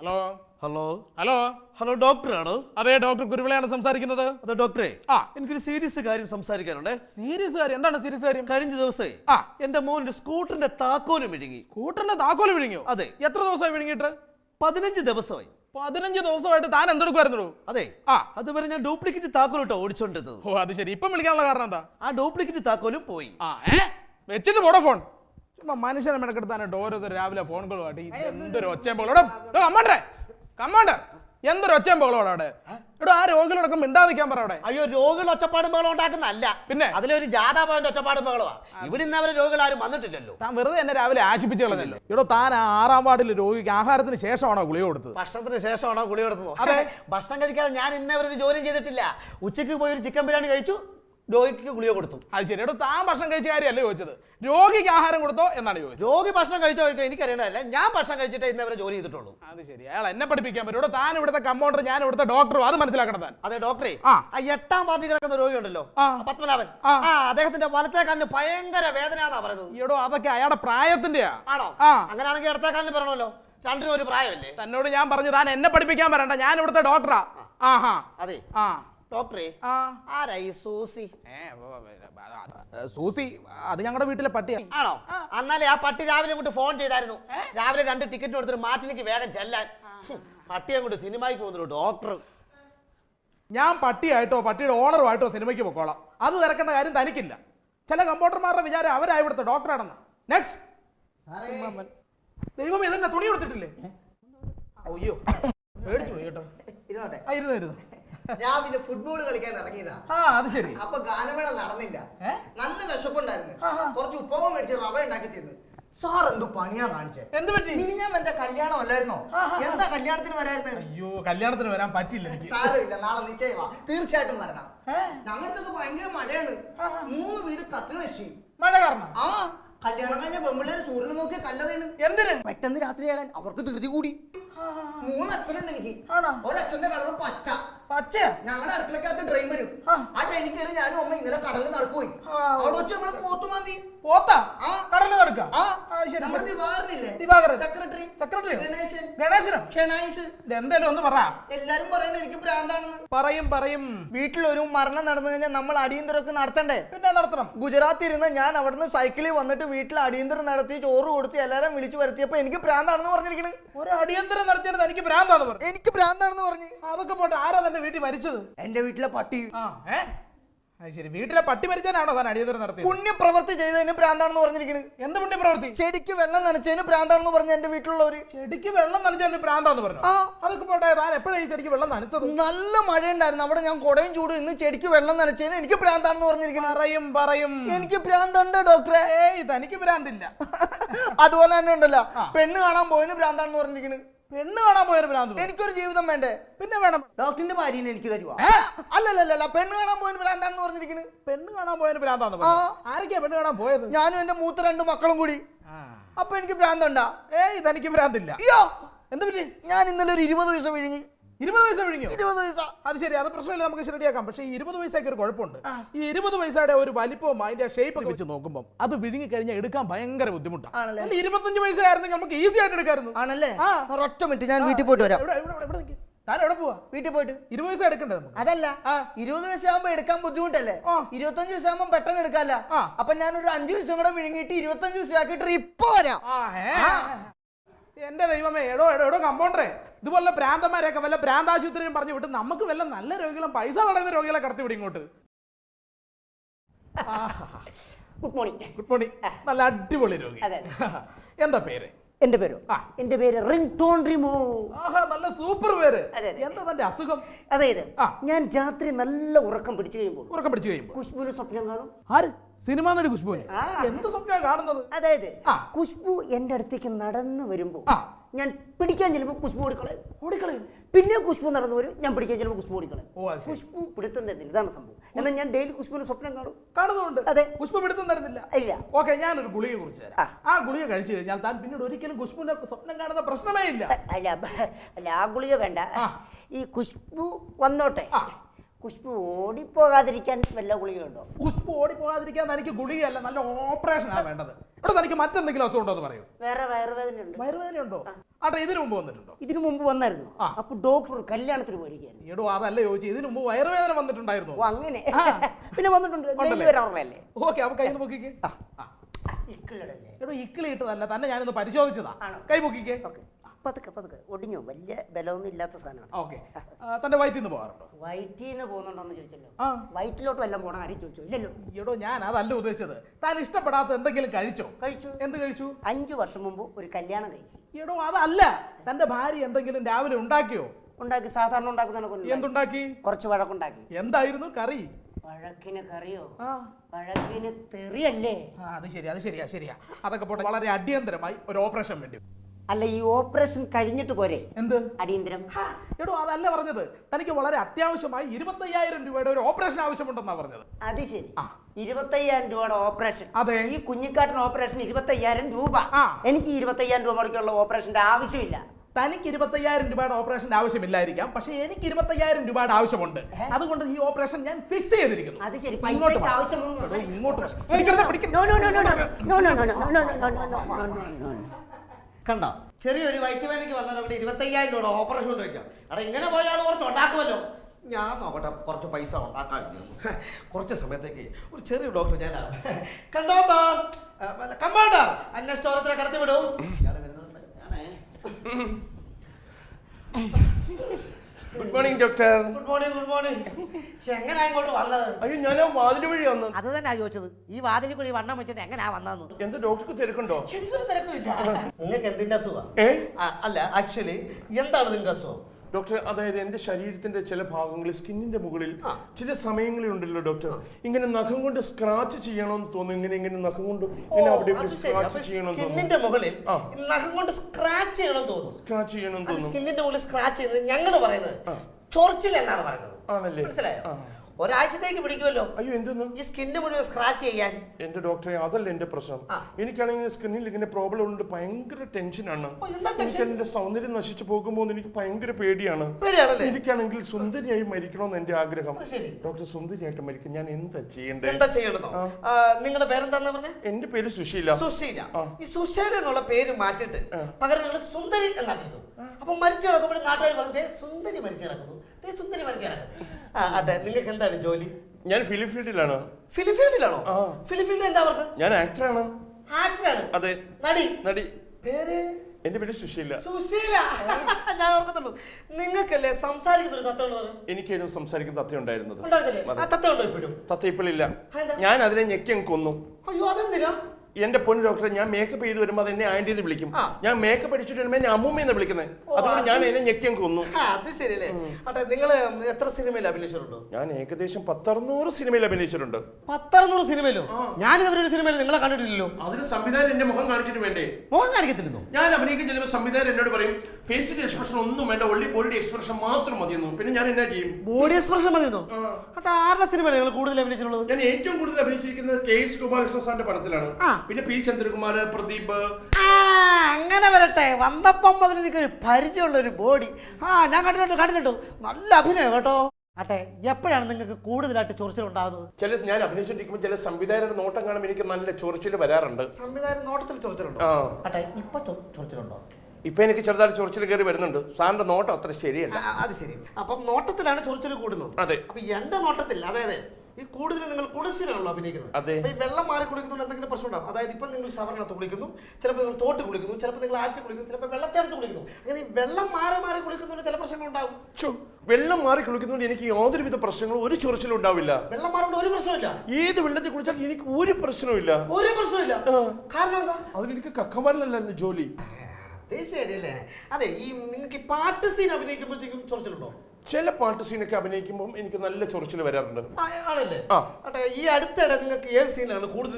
Hello hello hello hello ഡോക്ടറാണോ അതെ doctor കുരുവിളയാണ് സംസാരിക്കുന്നത്. അതെ ഡോക്ടറെ ആ. എനിക്കൊരു സീരിയസ് കാര്യം സംസാരിക്കാനുണ്ട്. സീരിയസ് കാര്യം? എന്താണ് സീരിയസ് കാര്യം? കഴിഞ്ഞ ദിവസേ ആ. എന്റെ മോന്റെ സ്കൂട്ടറിന്റെ താക്കോൽ വിഴുങ്ങി. സ്കൂട്ടറിന്റെ താക്കോൽ വിഴുങ്ങിയോ? അതെ. എത്ര ദിവസമായി വിഴുങ്ങിയിട്ട്? പതിനഞ്ച് ദിവസമായി. പതിനഞ്ച് ദിവസമായിട്ട് താൻ എന്തെടുക്കുമായിരുന്നു അതെ. ആ. അതുവരെ ഞാൻ ഡ്യൂപ്ലിക്കേറ്റ് താക്കോലിട്ടോ ഓടിച്ചോണ്ടിരുന്നത്. ഓ അത് ശരി. ഇപ്പം വിളിക്കാനുള്ള കാരണം എന്താ? ആ ഡ്യൂപ്ലിക്കേറ്റ് താക്കോലും പോയി. ആ ഏ? വെച്ചിട്ട് വോഡോഫോൺ ഫോൺ. ചുമ്മാ മനുഷ്യനെ മെടക്കെടുത്താനായിട്ട് ഓരോരുത്തർ രാവിലെ ഫോൺ കോളുമായിട്ട് എന്തൊരു ഒച്ചയും ബഹളോടെ കമാണ്ടേ കമാണ്ടർ എന്തൊരു ഒച്ചയും ബഹളോടെ അവിടെ. ഇവിടെ ആ രോഗികളോടൊക്കെ മിണ്ടാതിരിക്കാൻ പറ അവിടെ. അയ്യോ രോഗികൾ ഒച്ചപ്പാടും ബഹളം ഉണ്ടാക്കുന്നല്ല പിന്നെ? അതിലൊരു ജാഥാ പോയിന്റ് ഒച്ചപ്പാടും ബഹളവാ. ഇവിടെ ഇന്ന് അവരെ രോഗികൾ ആരും വന്നിട്ടില്ലല്ലോ. താൻ വെറുതെ എന്നെ രാവിലെ ആശിപ്പിച്ചു കളഞ്ഞല്ലോ. ഇവിടെ താൻ ആ ആറാം വാർഡിൽ രോഗിക്ക് ആഹാരത്തിന് ശേഷമാണോ ഗുളിക കൊടുത്തത്? ഭക്ഷണത്തിന് ശേഷമാണോ ഗുളി കൊടുത്തത്? അതെ. ഭക്ഷണം കഴിക്കാതെ ഞാൻ ഇന്നവരൊരു വരെ ജോലിയും ചെയ്തിട്ടില്ല. ഉച്ചയ്ക്ക് പോയി ഒരു ചിക്കൻ ബിരിയാണി കഴിച്ചു. രോഗിക്ക് ഗുളിക കൊടുത്തു. അത് ശരി. എടോ താൻ ഭക്ഷണം കഴിച്ച കാര്യമല്ലേ ചോദിച്ചത്? രോഗിക്ക് ആഹാരം കൊടുത്തോ എന്നാണ് ചോദിച്ചത്. രോഗി ഭക്ഷണം കഴിച്ചോ ചോദിക്കാൻ എനിക്കറിയണമല്ല ഞാൻ ഭക്ഷണം കഴിച്ചിട്ട് ഇന്നവരെ ജോലി ചെയ്തിട്ടുള്ളൂ. അത് ശരി. അയാൾ എന്നെ പഠിപ്പിക്കാൻ പറ്റും. ഇവിടെ താൻ ഇവിടുത്തെ കമ്പൗണ്ടർ ഞാൻ ഇവിടുത്തെ ഡോക്ടറും അത് മനസ്സിലാക്കണം താൻ. അതെ ഡോക്ടറെ. ആ. എട്ടാം പാർട്ടി കിടക്കുന്ന രോഗി ഉണ്ടല്ലോ. ആ. പത്മനാഭൻ. ആ. അദ്ദേഹത്തിന്റെ വലത്തെ കാലിന് ഭയങ്കര വേദന പറയുന്നത്. എടോ അതൊക്കെ അയാളുടെ പ്രായത്തിന്റെയാ. ആണോ? ആ. അങ്ങനെയാണെങ്കിൽ ഇടത്തെ കാലിന് പറയണമല്ലോ. രണ്ടിനും ഒരു പ്രായമല്ലേ? തന്നോട് ഞാൻ പറഞ്ഞു താൻ എന്നെ പഠിപ്പിക്കാൻ പറയണ്ട ഞാൻ ഇവിടുത്തെ ഡോക്ടറാ. ആഹാ. അതെ. ആ. ഡോക്ടറെ ആരായി സൂസി? സൂസി അത് ഞങ്ങളുടെ വീട്ടിലെ പട്ടി ആണോ? എന്നാലേ ആ പട്ടി രാവിലെ ഇങ്ങോട്ട് ഫോൺ ചെയ്തായിരുന്നു. രാവിലെ രണ്ട് ടിക്കറ്റ് കൊടുത്തിട്ട് മാറ്റിലേക്ക് വേഗം ചെല്ലാൻ. പട്ടി അങ്ങോട്ട് സിനിമയ്ക്ക് പോകുന്നു ഡോക്ടർ ഞാൻ പട്ടിയായിട്ടോ പട്ടിയുടെ ഓണറുമായിട്ടോ സിനിമയ്ക്ക് പൊക്കോളാം. അത് തിരക്കേണ്ട കാര്യം തനിക്കില്ല. ചില കമ്പോട്ടർമാരുടെ വിചാരം അവരായി ഇവിടുത്തെ ഡോക്ടറാണെന്ന് നെക്സ്റ്റ് ദൈവം ഇതെന്നെ തുണി കൊടുത്തിട്ടില്ലേ? അയ്യോ പേടിച്ചു പോയി കേട്ടോ. ഇരുന്നോട്ടെ. ഇരുന്നു ഇരുന്നു. രാവിലെ ഫുട്ബോൾ കളിക്കാൻ ഇറങ്ങിയതാ. ആ അത് ശരി. അപ്പൊ ഗാനമേള നടന്നില്ല? നല്ല വിശപ്പുണ്ടായിരുന്നു. കുറച്ച് ഉപ്പവും മേടിച്ച് റവ ഉണ്ടാക്കി തരുന്നു സാർ എന്തോ പണിയാ കാണിച്ചേ. എന്ത് പറ്റി? ഞാൻ എന്റെ കല്യാണം അല്ലായിരുന്നോ? എന്താ കല്യാണത്തിന് വരായിരുന്നു? അയ്യോ കല്യാണത്തിന് വരാൻ പറ്റില്ല സാറില്ല സാരമില്ല നാളെ നിശ്ചയമാ തീർച്ചയായിട്ടും വരണം? ഞങ്ങളുടെ ഭയങ്കര മഴയാണ്. മൂന്ന് വീട് കത്തി നശി മഴ കാരണം? ആ കല്യാണം കഴിഞ്ഞ പെമ്പിള്ളേര് സൂര്യനെ നോക്കി കല്ലറയാണ്. എന്തിന്? പെട്ടെന്ന് രാത്രിയാകാൻ അവർക്ക് ധൃതി കൂടി. മൂന്ന് അച്ഛനുണ്ട് എനിക്ക്? ഒരച്ഛന്റെ കളർ പച്ച. പച്ചയാ? ഞങ്ങളുടെ അടുക്കളക്കകത്ത് ട്രെയിൻ വരും. ആ. ട്രെയിനിൽ കയറി ഞാനും അമ്മ ഇന്നലെ കടലിൽ നടക്കുപോയി. അവിടെ വെച്ച് നമ്മളെ പോത്തുമാന്തി പോത്താ? ആ. കടലിൽ നടക്കാം? ആ. ശരി നമ്മുടെ ദിവാകരൻ. സെക്രട്ടറി. സെക്രട്ടറി ഗണേശൻ. ഗണേശനോ? ഷെനായിസ് ഇതെന്തേലും ഒന്ന് പറ. എല്ലാരും പറയണ എനിക്ക് ഭ്രാന്താണെന്ന്. പറയും പറയും. വീട്ടിലൊരു മരണം നടന്നു കഴിഞ്ഞാൽ നമ്മൾ അടിയന്തരമൊക്കെ നടത്തണ്ടേ? പിന്നെ നടത്തണം. ഗുജറാത്തിൽ ഇരുന്ന് ഞാൻ അവിടുന്ന് സൈക്കിളിൽ വന്നിട്ട് വീട്ടിൽ അടിയന്തരം നടത്തി ചോറ് കൊടുത്ത് എല്ലാരും വിളിച്ചു വരുത്തിയപ്പോ എനിക്ക് ഭ്രാന്താണെന്ന് പറഞ്ഞിരിക്കുന്നത് ഒരു അടിയന്തരം നടത്തിയത് എനിക്ക് പ്രാന്താണെന്ന് പറഞ്ഞു. എനിക്ക് ഭ്രാന്താണെന്ന് പറഞ്ഞു. അതൊക്കെ പോട്ടെ. ആരാ തന്റെ വീട്ടിൽ മരിച്ചത്? എന്റെ വീട്ടിലെ പട്ടി. ആ ഏ? അത് ശരി. വീട്ടിലെ പട്ടി മരിച്ചാനാണോ താൻ അടിയന്തരം നടത്തിയത്? പുണ്യപ്രവൃത്തി ചെയ്തതിന് ഭ്രാന്താണെന്ന് പറഞ്ഞിരിക്കുന്നത് എന്ത് പുണ്യ പ്രവൃത്തി ചെടിക്ക് വെള്ളം നനച്ചതിന് ഭ്രാന്താണെന്ന് പറഞ്ഞു എന്റെ വീട്ടിലുള്ളവര്. ചെടിക്ക് വെള്ളം നനച്ചാൽ ഭ്രാന്താന്ന് പറഞ്ഞു? ആ. അതൊക്കെ പോട്ടെ താൻ എപ്പോഴാണ് ഈ ചെടിക്ക് വെള്ളം നനച്ചത്? നല്ല മഴയുണ്ടായിരുന്നു. അവിടെ ഞാൻ കുടയും ചൂടും ഇന്ന് ചെടിക്ക് വെള്ളം നനച്ചതിന് എനിക്ക് ഭ്രാന്താണെന്ന് പറഞ്ഞിരിക്കുന്നു പറയും പറയും. എനിക്ക് ഭ്രാന്തുണ്ട് ഡോക്ടറെ. ഏയ് തനിക്ക് ഭ്രാന്തില്ല അതുപോലെ തന്നെ ഉണ്ടല്ലോ. പെണ്ണ് കാണാൻ പോയതിന് ഭ്രാന്താണെന്ന് പറഞ്ഞിരിക്കണ്. പെണ്ണ് കാണാൻ പോയൊരു ഭ്രാന്ത്. എനിക്കൊരു ജീവിതം വേണ്ടേ? പിന്നെ വേണം. ഡോക്ടറിന്റെ ഭാര്യനെ എനിക്ക് തരുവാ? അല്ലല്ലല്ല പെണ്ണ് കാണാൻ പോയൊരു ഭ്രാന്താണെന്ന് പറഞ്ഞിരിക്കുന്നത് പെണ്ണ് കാണാൻ പോയൊരു ഭ്രാന്താന്ന് ആരൊക്കെയാ പെണ്ണ് കാണാൻ പോയത്? ഞാനും എന്റെ മൂത്ത രണ്ട് മക്കളും കൂടി. അപ്പൊ എനിക്ക് ഭ്രാന്തുണ്ടാ? ഏയ് ഇതെനിക്ക് ഭ്രാന്തില്ല. അയ്യോ! എന്താ പറ്റി? ഞാൻ ഇന്നലെ ഒരു ഇരുപത് ദിവസം വിഴുങ്ങി. ഇരുപത് വയസ്സ് കഴിഞ്ഞു ഇരുപത് വയസ്സ് അത് ശരി അത് പ്രശ്നമില്ല നമുക്ക് ശരിയാക്കാം പക്ഷേ ഈ ഇരുപത് പൈസയ്ക്ക് ഒരു കുഴപ്പമുണ്ട്. ഈ ഇരുപത് വയസ്സായ ഒരു വലിപ്പവും അതിന്റെ ഷേപ്പ് ഒക്കെ വെച്ച് നോക്കുമ്പോൾ അത് വിഴുങ്ങി കഴിഞ്ഞാൽ എടുക്കാൻ ഭയങ്കര ബുദ്ധിമുട്ടാണ് ഇരുപത്തഞ്ച് വയസ്സായിരുന്നെങ്കിൽ നമുക്ക് ഈസി ആയിട്ട് എടുക്കായിരുന്നു. ആണല്ലേ? ഒറ്റ മിനിറ്റ് ഞാൻ വീട്ടിൽ പോയിട്ട് വരാം? താൻ എവിടെ പോവാ? വീട്ടിൽ പോയിട്ട്. ഇരുപത് വയസ്സ് എടുക്കണ്ടേ അതല്ല. ഇരുപത് വയസ്സാകുമ്പോ എടുക്കാൻ ബുദ്ധിമുട്ടല്ലേ. ഇരുപത്തഞ്ച് വയസ്സാകുമ്പോ പെട്ടെന്ന് എടുക്കാല്ല. അപ്പൊ ഞാൻ ഒരു അഞ്ചു ദിവസം കൂടെ വിഴുങ്ങിയിട്ട് ഇരുപത്തഞ്ച് ദിവസമാക്കിയിട്ട് ഇപ്പൊ വരാം. എന്റെ ദൈവമേ എടോ എടോ എടോ കമ്പൗണ്ടറേ. ഇതുപോലെ ഭ്രാന്തന്മാരെയൊക്കെ വല്ല ഭ്രാന്താശുപത്രിയും പറഞ്ഞു വിട്ട് നമുക്ക് വല്ല നല്ല രോഗികളും പൈസ നടക്കുന്ന രോഗികളെ കടത്തി വിടും ഇങ്ങോട്ട്. ഗുഡ് മോർണിംഗ് ഗുഡ് മോർണിംഗ് നല്ല അടിപൊളി രോഗി. എന്താ പേര്? എന്റെ പേരോ. എന്റെ പേര് റിംഗ് ടോൺ റിമോ നല്ല സൂപ്പർ പേര്. എന്താ അസുഖം അതായത് ഞാൻ രാത്രി നല്ല ഉറക്കം പിടിച്ചു കഴിയുമ്പോൾ ഉറക്കം പിടിച്ചു കഴിയുമ്പോൾ കുഷ്ബുവിന് സ്വപ്നം കാണും ആര് സിനിമ നടി കുഷ്ബുവിനെ ആ. എന്ത് സ്വപ്നം കാണുന്നത് അതായത്. കുഷ്ബു എന്റെ അടുത്തേക്ക് നടന്നു വരുമ്പോൾ ആ. ഞാൻ പിടിക്കാൻ ചിലപ്പോൾ കുഷ്പു ഓടിക്കളയും. ഓടിക്കളയും. പിന്നെ കുഷ്പു നടന്നു വരും ഞാൻ പിടിക്കാൻ ചിലപ്പോൾ കുഷ്പു ഓടിക്കളയും. ഓ, അത് ശരി. കുഷ്ബു പിടുത്തം തരുന്നില്ല. ഇതാണ് സംഭവം. എന്നാൽ ഞാൻ ഡെയിലി കുഷ്പുവിന് സ്വപ്നം കാണും. കാണുന്നുണ്ട്. അതെ. കുഷ്ബു പിടുത്തം തരുന്നില്ല. ഇല്ല. ഓക്കെ ഞാനൊരു ഗുളിയെ കുറിച്ച് ആ. തരാം. ആ. ഗുളിക കഴിച്ചു കഴിഞ്ഞാൽ താൻ പിന്നീട് ഒരിക്കലും കുഷ്ബുവിനെ സ്വപ്നം കാണുന്ന പ്രശ്നമേ ഇല്ല. അല്ല ബ- അല്ല ആ ഗുളിക വേണ്ട. ആ. ഈ കുഷ്പു വന്നോട്ടെ. ആ. കുഷ്പു ഓടിപ്പോകാതിരിക്കാൻ വല്ല ഗുളികയുണ്ടോ? കുഷ്പു ഓടിപ്പോകാതിരിക്കാൻ തനിക്ക് ഗുളികയല്ല നല്ല ഓപ്പറേഷൻ ആണ് വേണ്ടത്. ഇവിടെ തനിക്ക് മറ്റെന്തെങ്കിലും അസുഖം ഉണ്ടോ എന്ന് പറയൂ. വേറെ വയറുവേദനയുണ്ട്. വയറുവേദന ഉണ്ടോ ആട്ടെ ഇതിനു മുമ്പ് വന്നിട്ടുണ്ടോ? ഇതിനു മുമ്പ് വന്നായിരുന്നു. ആ. അപ്പൊ ഡോക്ടർ കല്യാണത്തിന് പോയിരിക്കുകയായിരുന്നു. എടോ അതല്ല ചോദിച്ചു ഇതിനു മുമ്പ് വയറുവേദന വന്നിട്ടുണ്ടായിരുന്നു. ഓ അങ്ങനെ. ആ. പിന്നെ വന്നിട്ടുണ്ട്. ഉണ്ടല്ലേ? ഓക്കെ അപ്പൊ കൈ പൊക്കിക്കേ. ഇക്കിളടല്ലേ? എടോ ഇക്കിളി ഇട്ടതല്ല തന്നെ ഞാനൊന്ന് പരിശോധിച്ചതാ. ആണോ? കൈ പൊക്കിക്കേ. ഓക്കെ. പതുക്കെ പതുക്കെ. ഒടിഞ്ഞു? വലിയ ബലമൊന്നും ഇല്ലാത്ത സാധനമാണ്. ഓക്കെ. തന്റെ വയറ്റിൽ നിന്ന് പോകാറുണ്ടോ? വയറ്റിൽ നിന്ന് പോകുന്നുണ്ടോന്ന് ചോദിച്ചല്ലോ. വയറ്റിലോട്ട് വല്ലതും പോണ ആരും ചോദിച്ചോ? ഇല്ലല്ലോ. എടോ ഞാൻ അതല്ല ഉദ്ദേശിച്ചത്. താൻ ഇഷ്ടപ്പെടാത്ത എന്തെങ്കിലും കഴിച്ചോ? കഴിച്ചു. എന്ത് കഴിച്ചു? അഞ്ചു വർഷം മുമ്പ് ഒരു കല്യാണം കഴിച്ചു. എടോ അതല്ല. തന്റെ ഭാര്യ എന്തെങ്കിലും രാവിലെ ഉണ്ടാക്കിയോ? ഉണ്ടാക്കി. സാധാരണ ഉണ്ടാക്കുന്ന എന്തുണ്ടാക്കി? കുറച്ച് വഴക്കുണ്ടാക്കി. എന്തായിരുന്നു കറി? വഴക്കിന് കറിയോ? വഴക്കിന് തെറിയല്ലേ? അത് ശരി അത് ശരിയാ ശരിയാ. അതൊക്കെ പോട്ടെ വളരെ അടിയന്തരമായി ഒരു ഓപ്പറേഷൻ വേണ്ടി. അല്ല ഈ ഓപ്പറേഷൻ കഴിഞ്ഞിട്ട് പോരെ എന്ത് അടിയന്തരം ഹാ, എടോ അതല്ല പറഞ്ഞത് തനിക്ക് വളരെ അത്യാവശ്യമായി ഇരുപത്തയ്യായിരം രൂപയുടെ ഒരു ഓപ്പറേഷൻ ആവശ്യമുണ്ടെന്നാ പറഞ്ഞത് അത് ശരി ആ. ഇരുപത്തയ്യായിരം രൂപയുടെ ഓപ്പറേഷൻ അതെ. ഈ കുഞ്ഞിക്കാട്ടിന് ഓപ്പറേഷൻ ഇരുപത്തയ്യായിരം രൂപ ആ. എനിക്ക് ഇരുപത്തയ്യായിരം രൂപ മുടക്കുള്ള ഓപ്പറേഷന്റെ ആവശ്യമില്ല തനിക്ക് ഇരുപത്തയ്യായിരം രൂപയുടെ ഓപ്പറേഷന്റെ ആവശ്യമില്ലായിരിക്കാം പക്ഷേ എനിക്ക് ഇരുപത്തയ്യായിരം രൂപയുടെ ആവശ്യമുണ്ട് അതുകൊണ്ട് ഈ ഓപ്പറേഷൻ ഞാൻ ഫിക്സ് ചെയ്തിരിക്കുന്നു അത് ശരി ഇങ്ങോട്ട് പൈസയ്ക്ക് വാ. ആവശ്യമൊന്നും എടോ, ഇങ്ങോട്ട് വാ. പിടിക്കരുത്, പിടിക്കരുത്. No, no, no, no, no. No, no, no, no, no, no, no, no, no, no, no, no, no. കണ്ടോ? ചെറിയൊരു വയറ്റുവേദനയ്ക്ക് വന്നാൽ അവിടെ ഇരുപത്തയ്യായിരം രൂപ ഓപ്പറേഷൻ കൊണ്ട് വയ്ക്കാം അവിടെ ഇങ്ങനെ പോയാൽ കുറച്ച് ഉണ്ടാക്കുമല്ലോ. ഞാൻ നോക്കട്ടെ കുറച്ച് പൈസ ഉണ്ടാക്കാൻ കുറച്ച് സമയത്തേക്ക് ഒരു ചെറിയ ഡോക്ടർ ഞാൻ കണ്ടോ കമ്പാണ്ടർ അന്ന സ്റ്റോറത്തിനെ കടത്തി വിടും. ഞാനേ. Good morning doctor good morning good morning എങ്ങനെ ഇങ്ങോട്ട് വന്നത്? അയ്യോ ഞാൻ ആ വാതിൽ വഴി വന്നു അത് തന്നെ ചോദിച്ചത്. ഈ വാതിലിൽ കൂടി വണ്ണം വെച്ചിട്ട് എങ്ങനെയാ വന്നതെന്ന്? എന്ത് ഡോക്ടർക്ക് തിരക്കുണ്ടോ? ശരിക്കൊരു തിരക്കില്ല നിങ്ങൾക്ക് എന്തിന്റെ അസുഖം? അല്ല ആക്ച്വലി എന്താണ് നിങ്ങളുടെ അസുഖം? ഡോക്ടർ അതായത് എന്റെ ശരീരത്തിന്റെ ചില ഭാഗങ്ങളിൽ സ്കിന്നിന്റെ മുകളിൽ ചില സമയങ്ങളിൽ ഉണ്ടല്ലോ ഡോക്ടർ ഇങ്ങനെ നഖം കൊണ്ട് സ്ക്രാച്ച് ചെയ്യണമെന്ന് തോന്നുന്നു. ഇങ്ങനെ ഇങ്ങനെ നഖം കൊണ്ട് ഇങ്ങനെ അവിടെ സ്ക്രാച്ച് ചെയ്യണമെന്ന് സ്കിന്നിന്റെ മുകളിൽ നഖം കൊണ്ട് സ്ക്രാച്ച് ചെയ്യണം തോന്നുന്നു. സ്ക്രാച്ച് ചെയ്യണമെന്ന് തോന്നുന്നു. സ്കിന്നിന്റെ മുകളിൽ സ്ക്രാച്ച് ചെയ്യുന്നത് ഞങ്ങൾ പറയുന്നത് ചൊറിച്ചിൽ എന്നാണ് പറയുന്നത്. ആണല്ലേ? മനസ്സിലായോ. ഒരാഴ്ചത്തേക്ക് പിടിക്കുമല്ലോ. അയ്യോ എന്തെന്ന്? ഈ സ്കിന്ന് മുഴുവൻ സ്ക്രാച്ച് ചെയ്യാൻ. എന്റെ ഡോക്ടറെ അതല്ല എന്റെ പ്രശ്നം. എനിക്കാണെങ്കിൽ സ്കിന്നിൽ ഇങ്ങനെ പ്രോബ്ലം ഉണ്ട് ഭയങ്കര ടെൻഷനാണ് എന്താ എനിക്ക്? എന്റെ സൗന്ദര്യം നശിച്ചു പോകുമ്പോൾ എനിക്ക് ഭയങ്കര പേടിയാണ്. എനിക്കാണെങ്കിൽ സുന്ദരിയായി മരിക്കണമെന്ന് എന്റെ ആഗ്രഹം. ഡോക്ടർ സുന്ദരിയായിട്ട് മരിക്കും. ഞാൻ എന്താ ചെയ്യണ്ടേ എന്താ ചെയ്യണമെന്നോ നിങ്ങളുടെ പേരെന്താന്ന് പറഞ്ഞത് എന്റെ പേര് സുശീല. സുശീല. ഈ സുശീല എന്നുള്ള പേര് മാറ്റിട്ട് പകരം നിങ്ങൾ സുന്ദരി എന്നാക്കിട്ടു അപ്പൊ മരിച്ചു കിടക്കുമ്പോൾ നാട്ടുകാർ പറഞ്ഞു "ദേ, സുന്ദരി മരിച്ചു കിടക്കുന്നു. സുന്ദരി മരിച്ചു കിടക്കുന്നു. ആ അതെ നിങ്ങൾക്ക് എന്താണ് ജോലി? ഞാൻ ഫിലിം ഫീൽഡിലാണ് ഫിലിഫീൽഡിലാണോ ആ. ഫിലിഫീൽഡിൽ എന്താ അവർക്ക്? ഞാൻ ആക്ടറാണ് ആക്ടറാണ് അതെ. നടി. നടി. പേര്? എന്റെ പേര് സുശീല. സുശീല. ഞാൻ ഓർക്കത്തുള്ളൂ. നിങ്ങൾക്കല്ലേ സംസാരിക്കുന്ന ഒരു തത്തയുള്ളത്? എനിക്കായിരുന്നു സംസാരിക്കുന്ന തത്ത ഉണ്ടായിരുന്നത് ഉണ്ടായിരുന്നില്ലേ ആ തത്ത ഉണ്ടോ ഇപ്പോഴും? തത്ത ഇപ്പോഴില്ല. അതെന്താ? ഞാൻ അതിനെ ഞെക്കി അങ്ങ് കൊന്നു. അയ്യോ അതെന്തിനാ? എന്റെ പൊന്നു ഡോക്ടറെ ഞാൻ മേക്കപ്പ് ചെയ്ത് വരുമ്പോൾ അത് എന്നെ ആന്റി എന്ന് വിളിക്കും ഞാൻ മേക്കപ്പ് അടിച്ചിട്ട് വരുമ്പോൾ എന്നെ അമ്മൂമ്മ എന്ന് വിളിക്കുന്നത് അതുകൊണ്ട് ഞാൻ എന്നെ ഞെക്കിയും കൊന്നു. അത് ശരിയല്ലേ. നിങ്ങൾ എത്ര സിനിമയിൽ അഭിനയിച്ചിട്ടുണ്ടോ? ഞാൻ ഏകദേശം പത്തറുന്നൂറ് സിനിമയിൽ അഭിനയിച്ചിട്ടുണ്ട്. പത്തറുന്നൂറ് സിനിമയിലോ ഞാൻ ഇവരുടെ സിനിമയിൽ നിങ്ങളെ കണ്ടിട്ടില്ലല്ലോ. അതിന് സംവിധാനം എന്റെ മുഖം കാണിച്ചിട്ട് വേണ്ടേ? മുഖം കാണിക്കത്തില്ലോ ഞാൻ അഭിനയിക്കാൻ ചെല്ലുമ്പോൾ സംവിധാനം എന്നോട് പറയും ഫേസിന്റെ എക്സ്പ്രഷൻ ഒന്നും വേണ്ട ഒള്ളി ബോഡി എക്സ്പ്രഷൻ മാത്രം മതിയെന്നു. പിന്നെ ഞാൻ എന്നാ ചെയ്യും? ബോഡി എക്സ്പ്രഷൻ മതിയെന്നു? ആരുടെ സിനിമയിൽ നിങ്ങൾ കൂടുതൽ അഭിനയിച്ചിട്ടുള്ളത്? ഞാൻ ഏറ്റവും കൂടുതൽ അഭിനയിച്ചിരിക്കുന്നത് കെ എസ് ഗോപാലകൃഷ്ണ സാറിന്റെ പടത്തിലാണ്. പിന്നെ പി ചന്ദ്രകുമാർ പ്രദീപ്. അങ്ങനെ വരട്ടെ. വന്നപ്പം മുതൽ എനിക്കൊരു പരിചയമുള്ള ഒരു ബോഡി. ആ ഞാൻ കണ്ടിട്ടുണ്ട് കണ്ടിട്ടുണ്ട്. നല്ല അഭിനയം കേട്ടോ. അട്ടെ എപ്പോഴാണ് നിങ്ങൾക്ക് കൂടുതലായിട്ട് ചൊറിച്ചിൽ ഉണ്ടാകുന്നത് ചില ഞാൻ അഭിനയിച്ചിരിക്കുമ്പോൾ ചില സംവിധായകരുടെ നോട്ടം കാണുമ്പോൾ എനിക്ക് നല്ല ചൊറിച്ചിൽ വരാറുണ്ട്. സംവിധാനം നോട്ടത്തിൽ ചൊറിച്ചിലുണ്ടോ? ആ. അട്ടെ ഇപ്പൊ ചൊ- ചൊറിച്ചിലുണ്ടോ? ഇപ്പൊ എനിക്ക് ചെറുതായിട്ട് ചൊറിച്ചിൽ കയറി വരുന്നുണ്ട്. സാറിന്റെ നോട്ടം അത്ര ശരിയല്ല. ആ, അത് ശരി. അപ്പം നോട്ടത്തിലാണ് ചൊറിച്ചിൽ കൂടുന്നത്. അതെ. അപ്പൊ എന്റെ നോട്ടത്തിൽ അതായത് ഈ കൂടുതൽ നിങ്ങൾ കുളിസിലാണല്ലോ അഭിനയിക്കുന്നത്. അതെ. അപ്പൊ ഈ വെള്ളം മാറി കുളിക്കുന്നതിൽ എന്തെങ്കിലും പ്രശ്നം ഉണ്ടാവും അതായത് ഇപ്പം നിങ്ങൾ ഷവറിനകത്ത് കുളിക്കുന്നു ചിലപ്പോൾ നിങ്ങൾ തോട്ട് കുളിക്കുന്നു ചിലപ്പോൾ നിങ്ങൾ ആറ്റി കുളിക്കുന്നു ചിലപ്പോൾ വെള്ളച്ചാട്ടത്ത് കുളിക്കുന്നു. അങ്ങനെ ഈ വെള്ളം മാറി മാറി കുളിക്കുന്നതുകൊണ്ട് ചില പ്രശ്നങ്ങൾ ഉണ്ടാവും. വെള്ളം മാറി കുളിക്കുന്നതുകൊണ്ട് എനിക്ക് യാതൊരുവിധ പ്രശ്നങ്ങളും ഒരു ചൊറിച്ചിലും ഉണ്ടാവില്ല. വെള്ളം മാറുമ്പോൾ ഒരു പ്രശ്നമില്ല ഏത് വെള്ളത്തിൽ കുളിച്ചാൽ എനിക്ക് ഒരു പ്രശ്നവുമില്ല. ഒരു പ്രശ്നമില്ല കാരണം എന്താ? അതിനെനിക്ക് കക്കമാരിലല്ലായിരുന്നു ജോലി. അതേ ശരിയല്ലേ? അതെ ഈ നിങ്ങൾക്ക് പാട്ട് സീൻ അഭിനയിക്കുമ്പോഴത്തേക്കും ചൊറിച്ചിലുണ്ടോ? ചില പാട്ട് സീനൊക്കെ അഭിനയിക്കുമ്പോൾ എനിക്ക് നല്ല ചൊറിച്ചിൽ വരാറുണ്ട്. ആണല്ലേ? ആ. ഈ അടുത്തിടെ നിങ്ങൾക്ക് ഏത് സീനാണ് കൂടുതൽ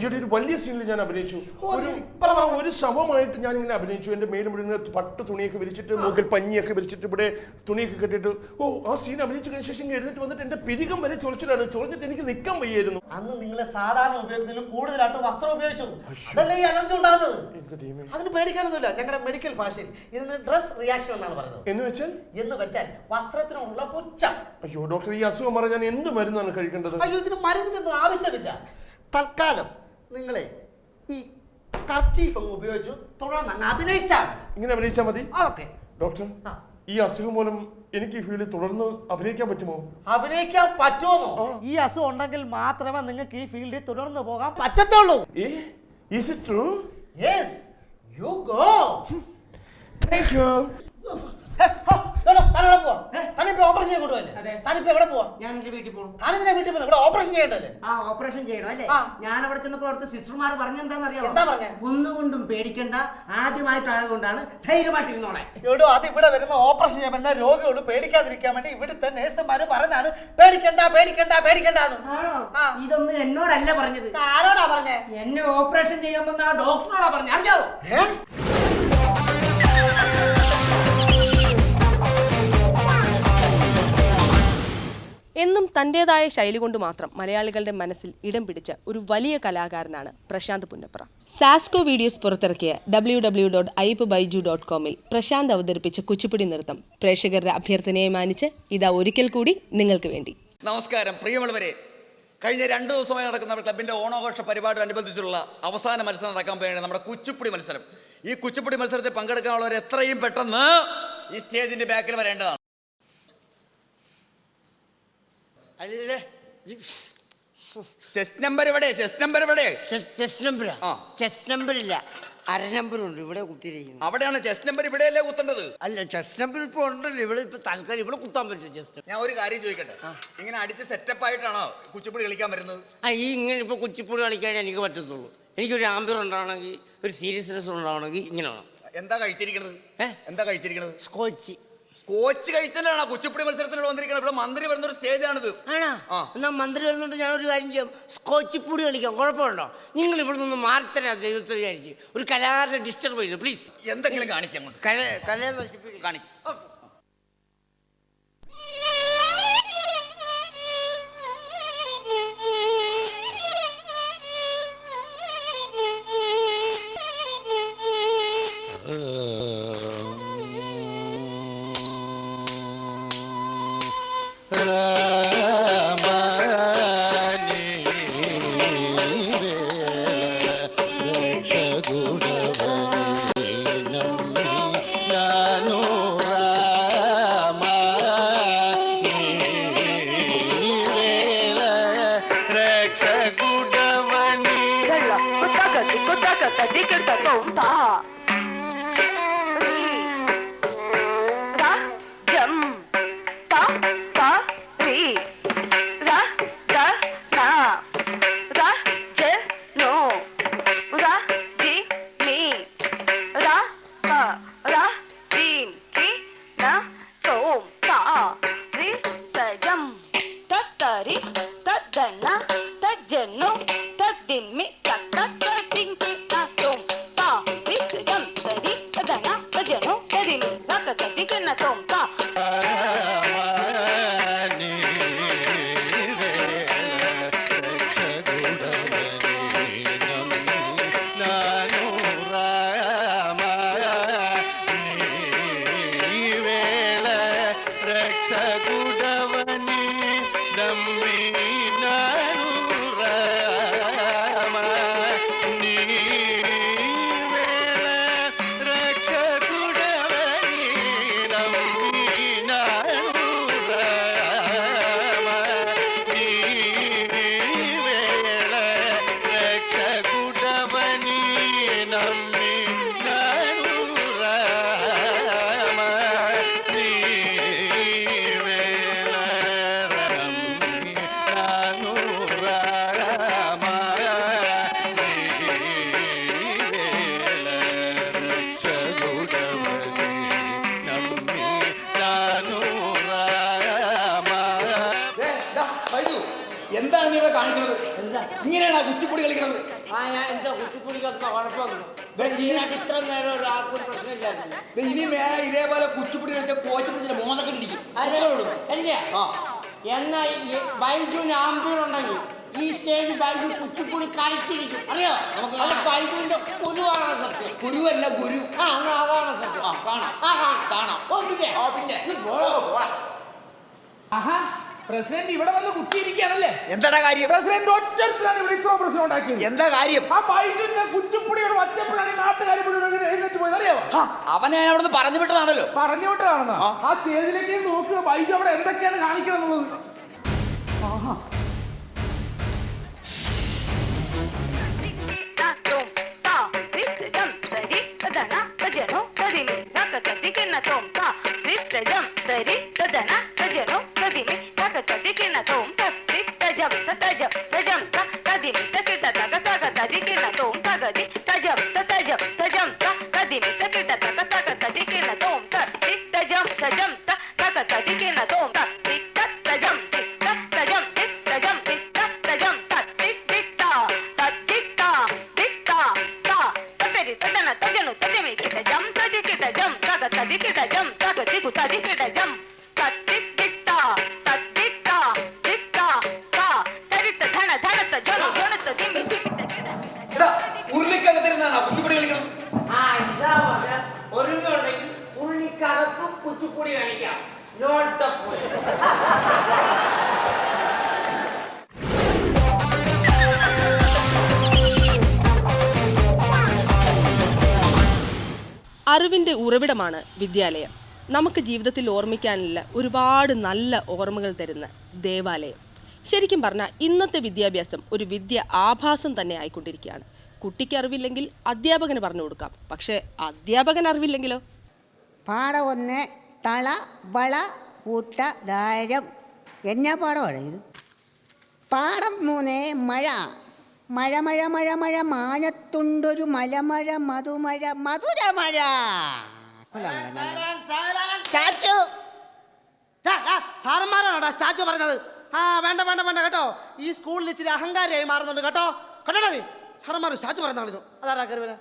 ഈയിടെ ഒരു വലിയ സീനിൽ ഞാൻ അഭിനയിച്ചു. ഒരു ശവമായിട്ട് ഞാൻ ഇങ്ങനെ അഭിനയിച്ചു. എന്റെ മേലും മുഴുവൻ പട്ട് തുണിയൊക്കെ വിരിച്ചിട്ട് മൂക്കിൽ പഞ്ഞിയൊക്കെ വിരിച്ചിട്ട് ഇവിടെ തുണിയൊക്കെ കെട്ടിട്ട് ഓ ആ സീൻ അഭിനയിച്ചു കഴിഞ്ഞ ശേഷം ഇങ്ങ് എഴുന്നേറ്റ് വന്നിട്ട് എന്റെ പിരികം വരെ ചൊറിച്ചിലാണ്. ചൊറിഞ്ഞിട്ട് എനിക്ക് നിൽക്കാൻ വയ്യായിരുന്നു. അന്ന് നിങ്ങളെ സാധാരണ ഉപയോഗത്തിലും കൂടുതലായിട്ട് വസ്ത്രം ഉപയോഗിച്ചു. അതല്ലേ ഈ അലർജി ഉണ്ടാകുന്നത്? എന്റെ ദൈവമേ. അതിന് പേടിക്കാനൊന്നുമില്ല. ഞങ്ങളുടെ മെഡിക്കൽ ഭാഷയിൽ ഇതിന് ഡ്രസ് റിയാക്ഷൻ എന്നാണ് പറയുന്നത്. എന്ന് വെച്ചാൽ? എന്ന് വെച്ചാൽ വസ്ത്രം ശാസ്ത്രത്തിനുള്ള പുച്ഛം. അയ്യോ ഡോക്ടർ ഈ അസുഖം പറഞ്ഞാൽ ഞാൻ എന്ത് മരുന്നാണ് കഴിക്കേണ്ടത്? അയ്യോ ഇതിന് മരുന്നിനൊന്നും ആവശ്യമില്ല. തൽക്കാലം നിങ്ങളെ ഈ കർച്ചീഫ് അങ്ങ് ഉപയോഗിച്ചു. തുടർന്ന് അങ്ങ് അഭിനയിച്ചാൽ മതി. ഇങ്ങനെ അഭിനയിച്ചാൽ മതി? അതൊക്കെ ഡോക്ടർ ആ. ഈ അസുഖം മൂലം എനിക്ക് ഈ ഫീൽഡിൽ തുടർന്ന് അഭിനയിക്കാൻ പറ്റുമോ? അഭിനയിക്കാൻ പറ്റുമോ ഈ അസുഖം ഉണ്ടെങ്കിൽ മാത്രമേ നിങ്ങൾക്ക് ഈ ഫീൽഡിൽ തുടർന്ന് പോകാൻ പറ്റത്തുള്ളൂ. ഏ? Is it true yes you go thank you താനെവിടെ പോവാ? താനിപ്പോ ഓപ്പറേഷൻ ചെയ്യാൻ കൊണ്ടുപോയല്ലേ താനിപ്പോ എവിടെ പോവാ? ഞാൻ എന്റെ വീട്ടിൽ പോകണം താനെന്തിനാ വീട്ടിൽ പോകുന്നത് ഇവിടെ ഓപ്പറേഷൻ ചെയ്യണ്ടല്ലേ? ആ ഓപ്പറേഷൻ ചെയ്യണം അല്ലേ? ഞാൻ അവിടെ ചെന്നപ്പോൾ അവിടുത്തെ സിസ്റ്റർമാർ പറഞ്ഞെന്താണെന്നറിയാമോ എന്താ പറഞ്ഞേ? ഒന്നുകൊണ്ടും പേടിക്കണ്ട. ആദ്യമായിട്ടായതുകൊണ്ടാണ് ധൈര്യമായിട്ടിരുന്നോളെ. എവിടോ അത് ഇവിടെ വരുന്ന ഓപ്പറേഷൻ ചെയ്യാൻ പറ്റുന്ന രോഗികൾ പേടിക്കാതിരിക്കാൻ വേണ്ടി ഇവിടുത്തെ നേഴ്സുമാര് പറഞ്ഞാണ് പേടിക്കണ്ട പേടിക്കണ്ട ആ. ഇതൊന്നും എന്നോടല്ല പറഞ്ഞത്. ആരോടാ പറഞ്ഞേ? എന്നെ ഓപ്പറേഷൻ ചെയ്യാൻ വന്ന ആ ഡോക്ടറോടാ പറഞ്ഞത് അറിയാവോ? എന്നും തന്റെതായ ശൈലി കൊണ്ട് മാത്രം മലയാളികളുടെ മനസ്സിൽ ഇടം പിടിച്ച ഒരു വലിയ കലാകാരനാണ് പ്രശാന്ത് പുന്നപ്ര. സാസ്കോ വീഡിയോസ് പുറത്തിറക്കിയ W W dot Aipe Baiju dot കോമിൽ Prashanth അവതരിപ്പിച്ച കുച്ചിപ്പുടി നൃത്തം പ്രേക്ഷകരുടെ അഭ്യർത്ഥനയെ മാനിച്ച് ഇതാ ഒരിക്കൽ കൂടി നിങ്ങൾക്ക് വേണ്ടി. നമസ്കാരം. പ്രിയമുള്ളവരെ കഴിഞ്ഞ രണ്ട് ദിവസമായി നടക്കുന്ന നമ്മുടെ ക്ലബിന്റെ ഓണാഘോഷ പരിപാടിയോടനുബന്ധിച്ചുള്ള അവസാന മത്സരം നടക്കാൻ പോയാണ് നമ്മുടെ കുച്ചിപ്പുടി മത്സരം. ഈ കുച്ചിപ്പുടി മത്സരത്തിൽ പങ്കെടുക്കാനുള്ളവർ എത്രയും പെട്ടെന്ന് ഈ സ്റ്റേജിന്റെ ബാക്കിൽ വരേണ്ടതാണ്. അല്ലേ? ചെസ്റ്റ് നമ്പർ ഇവിടെ ചെസ്റ്റ് നമ്പർ ഇവിടെ ചെസ്റ്റ് നമ്പറാ ആ. ചെസ്റ്റ് നമ്പർ ഇല്ല. അര നമ്പറുണ്ട് ഇവിടെ കുത്തിയിരിക്കുന്നു. അവിടെയാണ് ചെസ്റ്റ് നമ്പർ ഇവിടെയല്ലേ കുത്തേണ്ടത്? അല്ല ചെസ്റ്റ് നമ്പർ ഇപ്പൊ ഉണ്ടല്ലോ. ഇവിടെ ഇപ്പൊ തൽക്കാലം ഇവിടെ കുത്താൻ പറ്റും ചെസ്റ്റ് ഞാൻ ഒരു കാര്യം ചോദിക്കട്ടെ? ഇങ്ങനെ അടിച്ച് സെറ്റപ്പ് ആയിട്ടാണോ കുച്ചിപ്പുടി കളിക്കാൻ വരുന്നത്? ആ ഈ ഇങ്ങനെ ഇപ്പൊ കുച്ചിപ്പുടി കളിക്കാൻ എനിക്ക് പറ്റത്തുള്ളൂ. എനിക്കൊരു ആംബിയർ ഉണ്ടാവണമെങ്കിൽ ഒരു സീരിയസ്നെസ് ഉണ്ടാവണമെങ്കിൽ ഇങ്ങനെ വേണം. എന്താ കഴിച്ചിരിക്കണത്? ഏ? എന്താ കഴിച്ചിരിക്കണത്? സ്കോച്ച് കോച്ച് കഴിച്ചാണ് കുച്ചിപ്പുടി മത്സരത്തിനോട് വന്നിരിക്കുന്നത് ഇവിടെ മന്ത്രി വരുന്ന ഒരു സ്റ്റേജാണിത്. ആണോ? ആ. എന്നാ മന്ത്രി വരുന്നുണ്ട് ഒരു കാര്യം ചെയ്യാം. സ്കോച്ച് പൂടി കളിക്കാം. കുഴപ്പമുണ്ടോ? നിങ്ങൾ ഇവിടെ നിന്ന് മാറിത്തരാ ദൈവത്തെ വിചാരിച്ച്. ഒരു കലാകാരനെ ഡിസ്റ്റർബ് ചെയ്തു പ്ലീസ് എന്തെങ്കിലും കാണിക്കാം അങ്ങോട്ട്. കല കലയെ നശിപ്പിക്കും കാണിക്കും. అద్దెకెడతా എന്താണ് നീ ഇവിടെ കാണിക്കുന്നത് ഇങ്ങനെയാണ് കുച്ചിപ്പൊടി കളിക്കുന്നത് ആ ഞാൻ എന്താ കുച്ചിപ്പുടിക്കൊക്കെ കുഴപ്പമൊന്നും ഇതിനായിട്ട് ഇത്ര നേരം ഒരാൾക്കും ഒരു പ്രശ്നമില്ലായിരുന്നു ദേ ഇനി മേലെ ഇതേപോലെ കുച്ചിപ്പൊടി കളിച്ച കോച്ച് പിടിച്ചിട്ട് മോതൊക്കെ ഇടിക്കും. ബൈജുവിന് ആംബിയർ ഉണ്ടെങ്കിൽ ഈ സ്റ്റേജ് ബൈജു കുച്ചിപ്പുടി കളിച്ചിരിക്കും. അറിയോ? നമുക്ക് അത്. ബൈജുവിന്റെ കുരുവാണ് സത്യം. ഗുരുവല്ല ഗുരു. ആ എന്നാ അതാണ് സത്യം. ആ കാണാം. ആ കാണാം. ഓ പിന്നെ. പിന്നെ. ആഹാ. പ്രസിഡന്റ് ഇവിടെ വന്ന് കുത്തിയിരിക്കുകയാണല്ലേ? എന്താടാ കാര്യം? പ്രസിഡന്റ് ഒറ്റത്തിലാണ് ഇവിടെ ഇത്ര പ്രശ്നം ഉണ്ടാക്കിയത്. എന്താ കാര്യം? ആ ബൈജുന്റെ കുച്ചുപ്പുടിയോട് വച്ചപ്പോഴാണ് നാട്ടുകാർ എഴുന്നേറ്റ് പോയത് അറിയാമോ അവനെ ഞാൻ അവിടുന്ന് പറഞ്ഞു വിട്ടതാണല്ലോ. പറഞ്ഞു വിട്ടതാണെന്നാ. ആ. സ്റ്റേജിലേക്ക് നോക്കുക ബൈജു അവിടെ എന്തൊക്കെയാണ് കാണിക്കുന്നത് എടാ അറിവിന്റെ ഉറവിടമാണ് വിദ്യാലയം. നമുക്ക് ജീവിതത്തിൽ ഓർമ്മിക്കാനുള്ള ഒരുപാട് നല്ല ഓർമ്മകൾ തരുന്ന ദേവാലയം. ശരിക്കും പറഞ്ഞാൽ ഇന്നത്തെ വിദ്യാഭ്യാസം ഒരു വിദ്യ ആഭാസം തന്നെ ആയിക്കൊണ്ടിരിക്കുകയാണ്. കുട്ടിക്ക് അറിവില്ലെങ്കിൽ അധ്യാപകന് പറഞ്ഞു കൊടുക്കാം. പക്ഷേ അധ്യാപകൻ അറിവില്ലെങ്കിലോ? പാഠം ഒന്ന് തള വള കൂട്ട ധാരം എന്നാ പാഠമാണ് ഇത്? പാടം മൂന്ന് മഴ. മഴ മഴ മഴ മഴ മാനത്തുണ്ടൊരു മലമഴ മധുമഴ മധുര മഴ സ്റ്റാച്ചു. സാറന്മാരാണോടാ സ്റ്റാച്ചു പറഞ്ഞത്? ആ വേണ്ട വേണ്ട വേണ്ട കേട്ടോ. ഈ സ്കൂളിൽ ഇച്ചിരി അഹങ്കാരിയായി മാറുന്നുണ്ട് കേട്ടോ. കണ്ടോ നീ? സാറന്മാർ സ്റ്റാച്ചു പറഞ്ഞു അതാരാ വരുന്നത്